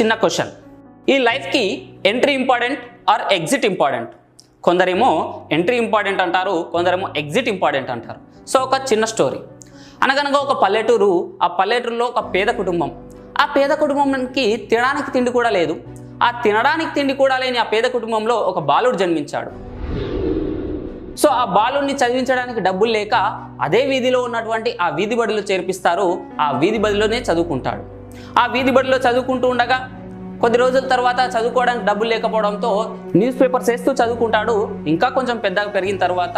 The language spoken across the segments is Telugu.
చిన్న క్వశ్చన్. ఈ లైఫ్కి entry important or exit important? కొందరేమో ఎంట్రీ ఇంపార్టెంట్ అంటారు కొందరేమో ఎగ్జిట్ ఇంపార్టెంట్ అంటారు. సో ఒక చిన్న స్టోరీ. అనగనగా ఒక పల్లెటూరు ఆ పల్లెటూరులో ఒక పేద కుటుంబం. ఆ పేద కుటుంబానికి తినడానికి తిండి కూడా లేదు. ఆ తినడానికి తిండి కూడా లేని ఆ పేద కుటుంబంలో ఒక బాలుడు జన్మించాడు. సో ఆ బాలుడిని చదివించడానికి డబ్బులు లేక అదే వీధిలో ఉన్నటువంటి ఆ వీధి బడిలో చేర్పిస్తారు ఆ వీధి బడిలోనే చదువుకుంటాడు. ఆ వీధి బడిలో చదువుకుంటూ ఉండగా కొద్ది రోజుల తర్వాత చదువుకోవడానికి డబ్బులు లేకపోవడంతో న్యూస్ పేపర్స్ వేస్తూ చదువుకుంటాడు. ఇంకా కొంచెం పెద్దగా పెరిగిన తర్వాత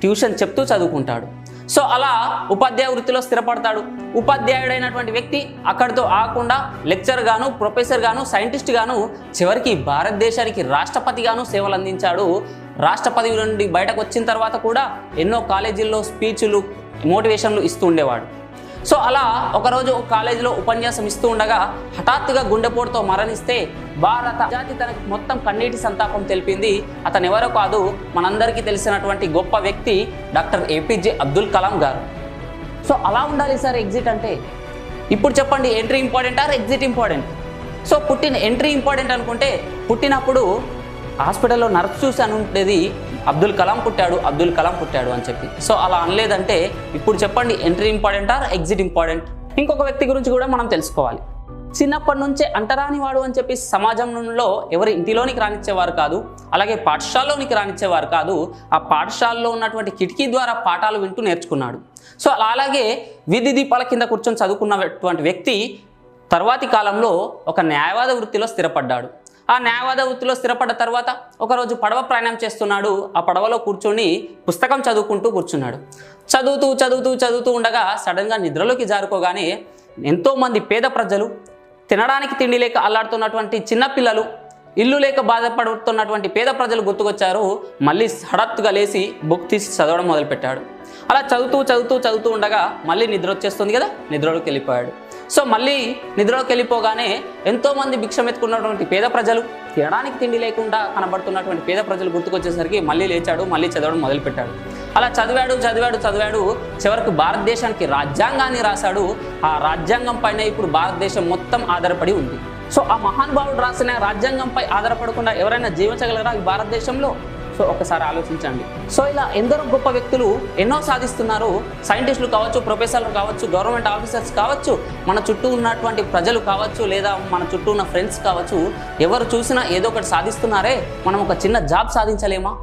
ట్యూషన్ చెప్తూ చదువుకుంటాడు. సో అలా ఉపాధ్యాయ వృత్తిలో స్థిరపడతాడు. ఉపాధ్యాయుడైనటువంటి వ్యక్తి అక్కడితో ఆగకుండా లెక్చర్ గాను ప్రొఫెసర్ గాను సైంటిస్ట్ గాను చివరికి భారతదేశానికి రాష్ట్రపతిగాను సేవలు అందించాడు. రాష్ట్రపతి నుండి బయటకు వచ్చిన తర్వాత కూడా ఎన్నో కాలేజీల్లో స్పీచ్లు మోటివేషన్లు ఇస్తూ ఉండేవాడు. సో అలా ఒకరోజు ఒక కాలేజీలో ఉపన్యాసం ఇస్తూ ఉండగా హఠాత్తుగా గుండెపోటుతో మరణిస్తే భారత జాతి తనకి మొత్తం కన్నీటి సంతాపం తెలిపింది. అతను ఎవరో కాదు మనందరికీ తెలిసినటువంటి గొప్ప వ్యక్తి డాక్టర్ ఏపీజే అబ్దుల్ కలాం గారు. సో అలా ఉండాలి సార్ ఎగ్జిట్ అంటే. ఇప్పుడు చెప్పండి entry important or exit important? So పుట్టిన ఎంట్రీ ఇంపార్టెంట్ అనుకుంటే పుట్టినప్పుడు హాస్పిటల్లో నర్స్ చూసి అని ఉండేది అబ్దుల్ కలాం పుట్టాడు అబ్దుల్ కలాం పుట్టాడు అని చెప్పి. సో అలా అనలేదంటే ఇప్పుడు చెప్పండి entry important or exit important ఇంకొక వ్యక్తి గురించి కూడా మనం తెలుసుకోవాలి. చిన్నప్పటి నుంచే అంటరాని వాడు అని చెప్పి సమాజంలో ఎవరి ఇంటిలోనికి రానిచ్చేవారు కాదు అలాగే పాఠశాలలోనికి రానిచ్చేవారు కాదు ఆ పాఠశాలలో ఉన్నటువంటి కిటికీ ద్వారా పాఠాలు వింటూ నేర్చుకున్నాడు. సో అలా అలాగే వీధి దీపాల కింద కూర్చొని చదువుకున్నటువంటి వ్యక్తి తర్వాతి కాలంలో ఒక న్యాయవాద వృత్తిలో స్థిరపడ్డాడు. ఆ న్యాయవాద వృత్తిలో స్థిరపడ్డ తర్వాత ఒకరోజు పడవ ప్రయాణం చేస్తున్నాడు. ఆ పడవలో కూర్చొని పుస్తకం చదువుకుంటూ కూర్చున్నాడు. చదువుతూ చదువుతూ చదువుతూ ఉండగా సడన్గా నిద్రలోకి జారుకోగానే ఎంతోమంది పేద ప్రజలు తినడానికి తిండి లేక అల్లాడుతున్నటువంటి చిన్నపిల్లలు ఇల్లు లేక బాధపడుతున్నటువంటి పేద ప్రజలు గుర్తుకొచ్చారు. మళ్ళీ హఠాత్తుగా లేచి బుక్ తీసి చదవడం మొదలుపెట్టాడు. అలా చదువుతూ చదువుతూ చదువుతూ ఉండగా మళ్ళీ నిద్ర వచ్చేస్తుంది కదా? నిద్రలోకి వెళ్ళిపోయాడు. సో మళ్ళీ నిద్రలోకి వెళ్ళిపోగానే ఎంతోమంది భిక్షం ఎత్తుకున్నటువంటి పేద ప్రజలు తినడానికి తిండి లేకుండా కనబడుతున్నటువంటి పేద ప్రజలు గుర్తుకొచ్చేసరికి మళ్ళీ లేచాడు మళ్ళీ చదవడం మొదలుపెట్టాడు. అలా చదివాడు చదివాడు చదివాడు చివరికి భారతదేశానికి రాజ్యాంగాన్ని రాశాడు. ఆ రాజ్యాంగం పైన ఇప్పుడు భారతదేశం మొత్తం ఆధారపడి ఉంది. సో ఆ మహానుభావుడు రాసిన రాజ్యాంగంపై ఆధారపడకుండా ఎవరైనా జీవించగలరా ఈ భారతదేశంలో? సో ఒకసారి ఆలోచించండి. సో ఇలా ఎందరో గొప్ప వ్యక్తులు ఎన్నో సాధిస్తున్నారు. సైంటిస్టులు కావచ్చు ప్రొఫెసర్లు కావచ్చు గవర్నమెంట్ ఆఫీసర్స్ కావచ్చు మన చుట్టూ ఉన్నటువంటి ప్రజలు కావచ్చు లేదా మన చుట్టూ ఉన్న ఫ్రెండ్స్ కావచ్చు ఎవరు చూసినా ఏదో ఒకటి సాధిస్తున్నారే మనం ఒక చిన్న జాబ్ సాధించలేమా?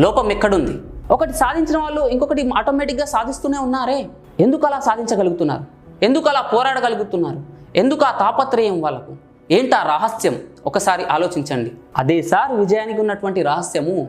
లోపం ఎక్కడుంది? ఒకటి సాధించిన వాళ్ళు ఇంకొకటి ఆటోమేటిక్గా సాధిస్తూనే ఉన్నారే. ఎందుకు అలా సాధించగలుగుతున్నారు? ఎందుకు అలా పోరాడగలుగుతున్నారు? ఎందుకు ఆ తాపత్రయం వాళ్ళకు? ఏంటా రహస్యం? ఒకసారి ఆలోచించండి. అదే సార్ విజయానికి ఉన్నటువంటి రహస్యము